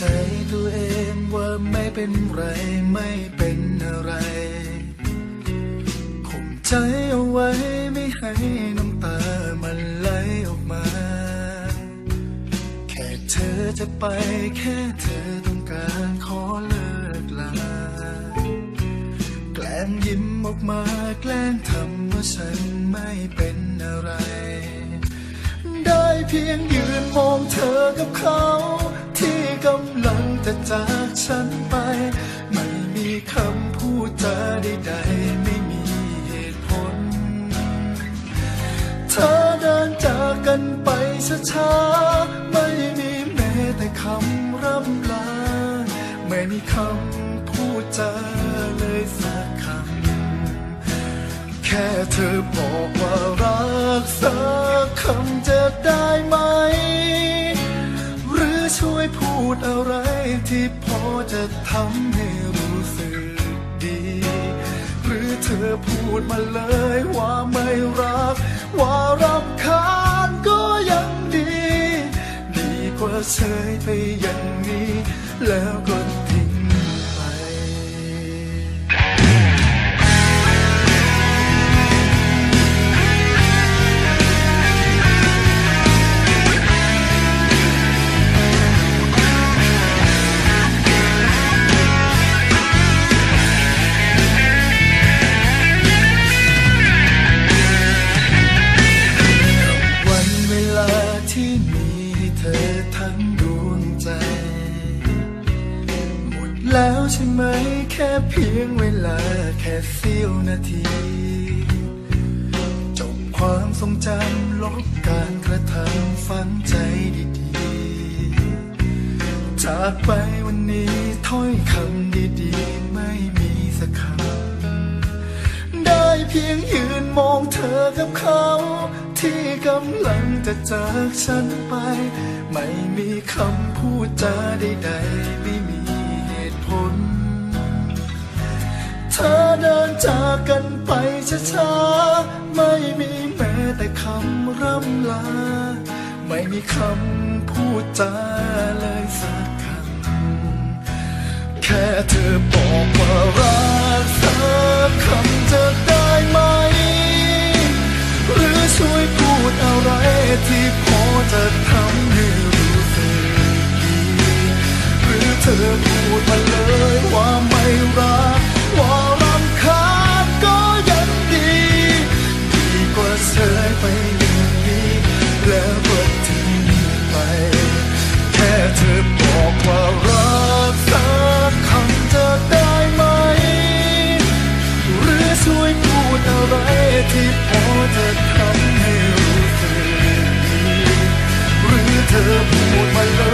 ใจตัวเองว่าไม่เป็นไรไม่เป็นอะไรข่มใจเอาไว้ไม่ให้น้ำตามันไหลออกมา แค่เธอจะไปแค่เธอต้องการขอเลิกลา แกล้งยิ้มออกมาแกล้งทำว่าฉันไม่เป็นอะไร ได้เพียงยืนมองเธอกับเขา จะจากฉันไป ไม่มีคำพูดจาใดๆไม่มีเหตุผล เธอเดินจากกันไปช้าๆไม่มีแม้แต่คำร่ำลา ไม่มีคำพูดจาเลยสักคำ แค่เธอบอกว่ารักสักคำจะได้ไหม หรือช่วยพูดอะไร ที่พอจะทำให้รู้สึกดี หรือเธอพูดมาเลยว่าไม่รัก ว่ารำคาญก็ยังดี ดีกว่าเฉยไปอย่างนี้ แล้วก็ ที่มีเธอทั้งดวงใจ หมดแล้วใช่ไหมแค่เพียงเวลาแค่เสี้ยวนาที จบความทรงจำลบการกระทำฝังใจดีๆ จากไปวันนี้ถ้อยคำดีๆ ไม่มีสักคำได้เพียงยืนมองเธอกับเขา ที่กำลังจะจากฉันไป ไม่มีคำพูดจาใดๆไม่มีเหตุผล เธอเดินจากกันไปช้าๆ ไม่มีแม้แต่คำร่ำลา ไม่มีคำพูดจาเลยสักคำ แค่เธอบอกว่ารัก ที่พอจะทำให้รู้สึกหรือเธอพูดมาเล